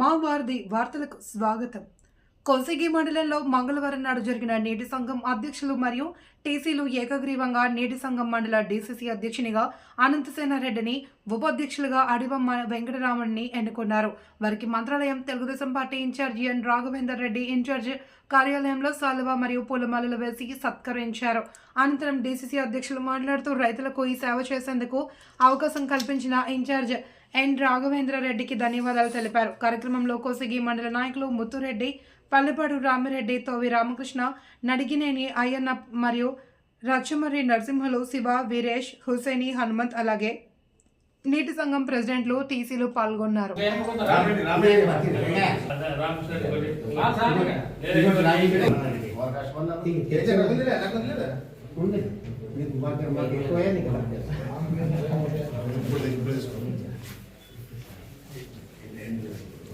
మా వార్తలకు స్వాగతం. కోసిగి మండలంలో మంగళవారం నాడు జరిగిన నీటి సంఘం అధ్యక్షులు మరియు టీసీలు ఏకగ్రీవంగా నేటి సంఘం మండల డీసీసీ అధ్యక్షునిగా అనంతసేన రెడ్డిని ఉపాధ్యక్షులుగా అడివమ్మ వెంకటరామన్ని ఎన్నుకున్నారు. వారికి Mantralayam Telugu Desam party incharge N Raghavender Reddy incharge కార్యాలయంలో సాలువ మరియు పూలమాలలు వేసి సత్కరించారు. అనంతరం డీసీసీ అధ్యక్షులు మాట్లాడుతూ రైతులకు ఈ సేవ చేసేందుకు అవకాశం కల్పించిన ఇన్ఛార్జ్ ఎన్ రాఘవేంద్ర రెడ్డికి ధన్యవాదాలు తెలిపారు. కార్యక్రమంలో కోసిగి మండల నాయకులు ముత్తురెడ్డి పల్లెపాడు రామిరెడ్డి తోవి రామకృష్ణ నడిగినేని అయ్యన్న మరియు రచ్చమర్రి నరసింహలు శివ వీరేష్ హుసేని హనుమంత్ అలాగే నీటి సంఘం ప్రెసిడెంట్లు టీసీలు పాల్గొన్నారు. రామరెడ్డి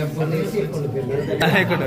ಹಾಕೊಂಡು